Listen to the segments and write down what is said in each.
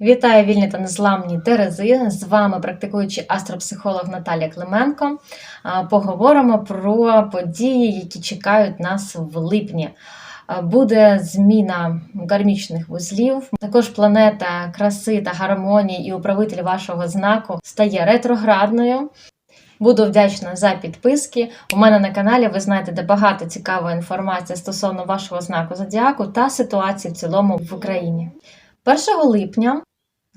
Вітаю вільні та незламні Терези. З вами практикуючий астропсихолог Наталія Клименко. Поговоримо про події, які чекають нас в липні. Буде зміна кармічних вузлів. Також планета краси та гармонії і управитель вашого знаку стає ретроградною. Буду вдячна за підписки. У мене на каналі ви знайдете багато цікавої інформації стосовно вашого знаку зодіаку та ситуації в цілому в Україні. 1 липня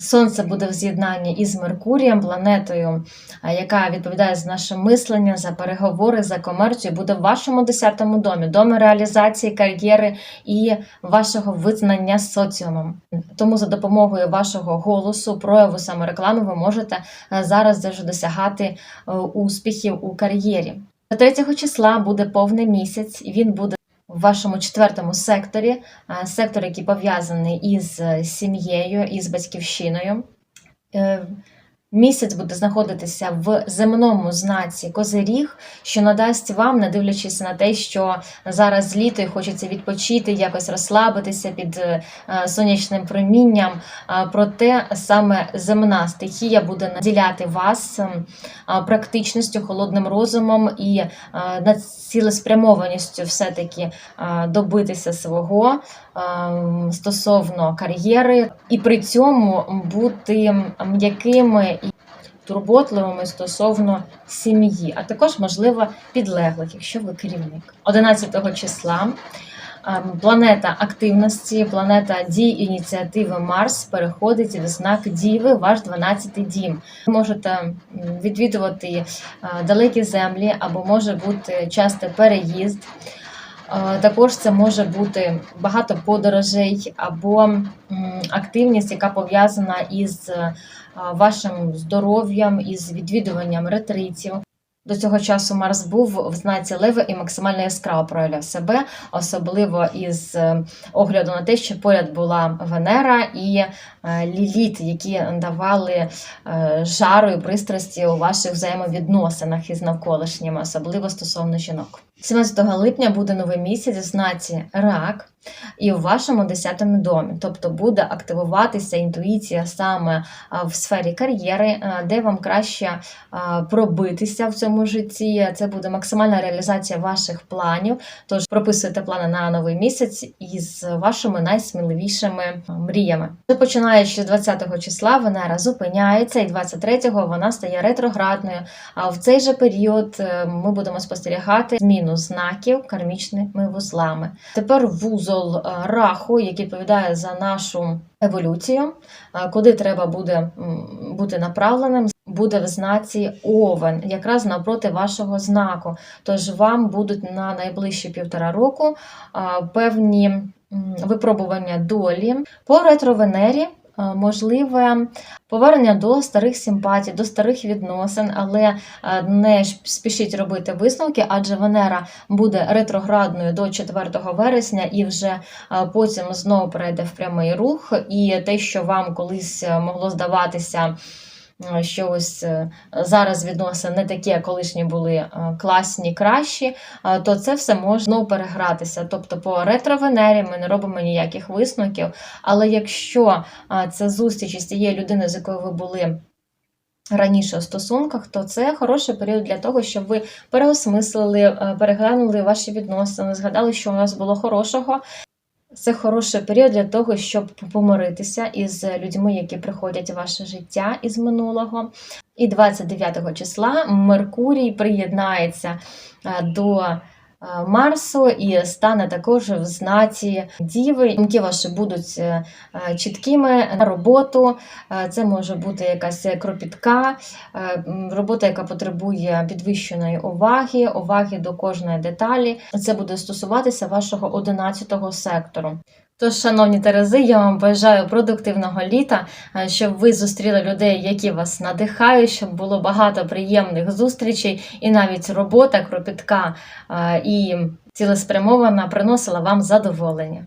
Сонце буде в з'єднанні із Меркурієм, планетою, яка відповідає за наше мислення, за переговори, за комерцію, буде в вашому 10-му домі, домі реалізації кар'єри і вашого визнання соціумом. Тому за допомогою вашого голосу, прояву самореклами, ви можете е, зараз дуже досягати е, успіхів у кар'єрі. 3 числа буде повний місяць, він буде в вашому четвертому секторі, сектор, який пов'язаний із е, сім'єю, із батьківщиною. Місяць буде знаходитися в земному знаці Козиріг, що надасть вам, не дивлячись на те, що зараз літо і хочеться відпочити, якось розслабитися під е, сонячним промінням. Проте саме земна стихія буде наділяти вас практичністю, холодним розумом і е, цілеспрямованістю все-таки добитися свого стосовно кар'єри, і при цьому бути м'якими турботливими стосовно сім'ї, а також, можливо, підлеглих, якщо ви керівник. 11 числа. е, Планета активності, планета дій ініціативи Марс переходить в знак Діви, ваш 12-й дім. Ви можете відвідувати е, далекі землі або може бути частий переїзд. Також це може бути багато подорожей або активність, яка пов'язана із е, вашим здоров'ям, із відвідуванням ретритів. До цього часу Марс був в знаці Леви і максимально яскраво проявляв себе, особливо із е, огляду на те, що поряд була Венера і е, Ліліт, які давали е, жару і пристрасті у ваших взаємовідносинах із навколишніми, особливо стосовно жінок. 17 липня буде новий місяць в знаці Рак і в вашому 10-му домі, тобто буде активуватися інтуїція саме в сфері кар'єри, де вам краще пробитися в цьому житті. Це буде максимальна реалізація ваших планів. Тож прописуйте плани на новий місяць із вашими найсміливішими а, мріями. Починаючи з 20 числа, Венера зупиняється, і 23-го вона стає ретроградною. А в цей же період е, ми будемо спостерігати зміну знаків кармічними вузлами. Тепер вузол е, раху, який відповідає за нашу еволюцію, е, куди треба буде бути направленим, буде в знаці Овен, якраз навпроти вашого знаку. Тож вам будуть на найближчі півтора року певні випробування долі по ретро-Венері. Е, Можливе повернення до старих симпатій, до старих відносин, але е, не спішіть робити висновки, адже Венера буде ретроградною до 4 вересня і вже е, потім знову перейде в прямий рух. І те, що вам колись могло здаватися. Е, Що ось е, зараз відносини не такі, як колишні були е, класні, кращі, то це все може знову перегратися. Тобто по ретро-Венері ми не робимо ніяких висновків. Але якщо це зустріч із тією людиною, з якою ви були раніше у стосунках, то це хороший період для того, щоб ви переосмислили, переглянули ваші відносини, згадали, що у вас було хорошого. Це хороший період для того, щоб помиритися із людьми, які приходять в ваше життя із минулого. І 29 числа Меркурій приєднається е, до Марсу і стане також в знаці Діви. Думки ваші будуть е, е, чіткими на роботу. Е, Це може бути якась кропітка, е, робота, яка потребує підвищеної уваги, уваги до кожної деталі. Це буде стосуватися вашого 11 сектору. Тож, шановні Терези, я вам бажаю продуктивного літа, е, щоб ви зустріли людей, які вас надихають, щоб було багато приємних зустрічей, і навіть робота кропітка е, і цілеспрямована приносила вам задоволення.